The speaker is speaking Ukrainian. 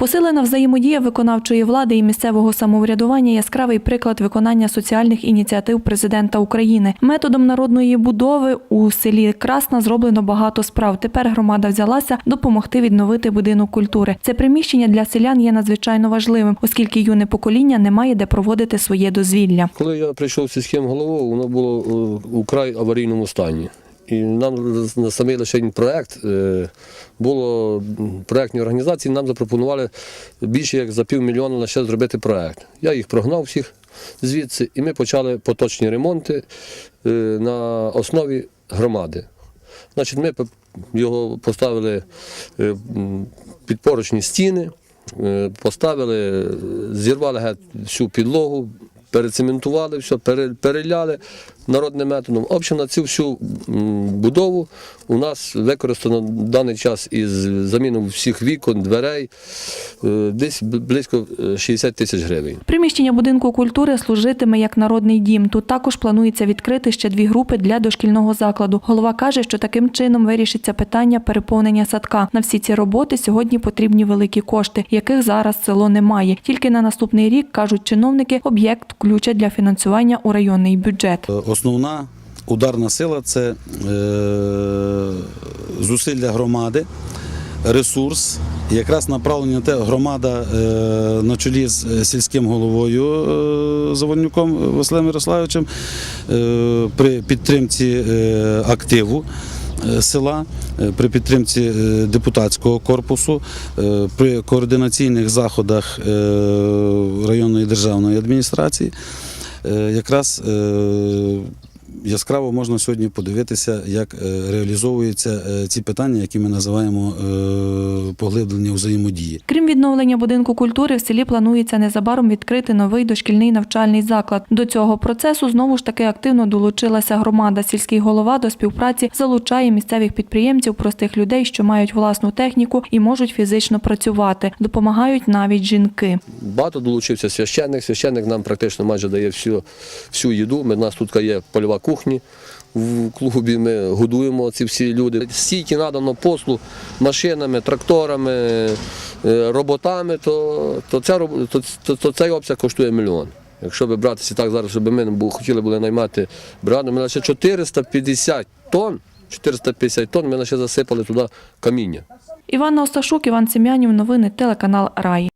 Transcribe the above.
Посилена взаємодія виконавчої влади і місцевого самоврядування яскравий приклад виконання соціальних ініціатив президента України. Методом народної будови у селі Красна зроблено багато справ. Тепер громада взялася допомогти відновити будинок культури. Це приміщення для селян є надзвичайно важливим, оскільки юне покоління не має де проводити своє дозвілля. Коли я прийшов сільським головою, воно було е, у край аварійному стані. І нам на самий лише проєкт е, було м, проєктні організації, нам запропонували більше як за півмільйона на ще зробити проєкт. Я їх прогнав всіх звідси, і ми почали поточні ремонти е, на основі громади. Значить, ми його поставили е, м, підпорочні стіни, поставили, зірвали всю підлогу, перецементували все, пере- переляли народним методом. В на цю всю будову у нас використано в даний час із заміну всіх вікон, дверей, е, десь близько е, 60 тисяч гривень. Приміщення будинку культури служитиме як народний дім. Тут також планується відкрити ще дві групи для дошкільного закладу. Голова каже, що таким чином вирішиться питання переповнення садка. На всі ці роботи сьогодні потрібні великі кошти, яких зараз село не має. Тільки на наступний рік кажуть чиновники, об'єкт включать для фінансування у районний бюджет. Основна ударна сила це е, зусилля громади, ресурс. Якраз направлення на те, громада е, на чолі з е, сільським головою Завольнюком Василем Ярославовичем при підтримці активу села, при підтримці депутатського корпусу, при координаційних заходах районної державної адміністрації. Е, якраз е, яскраво можна сьогодні подивитися, як е, реалізовуються е, ці питання, які ми називаємо е, поглиблення взаємодії. Крім відновлення будинку культури, в селі планується незабаром відкрити новий дошкільний навчальний заклад. До цього процесу знову ж таки активно долучилася громада. Сільський голова до співпраці залучає місцевих підприємців, простих людей, що мають власну техніку і можуть фізично працювати. Допомагають навіть жінки. Багато долучився священник. Священник нам практично майже дає всю, всю їду. Ми, у нас тут є польова кухня в клубі. Ми годуємо ці всі люди. Стільки надано послуг машинами, тракторами, е, роботами, то, то, ця, то, то, то цей обсяг коштує мільйон. Якщо би братися так зараз, щоб ми хотіли були наймати бригаду, ми лише 450 тонн, 450 тонн ми лише засипали туди каміння. Іванна Осташук, Іван Сем'янів. Новини телеканал Раї.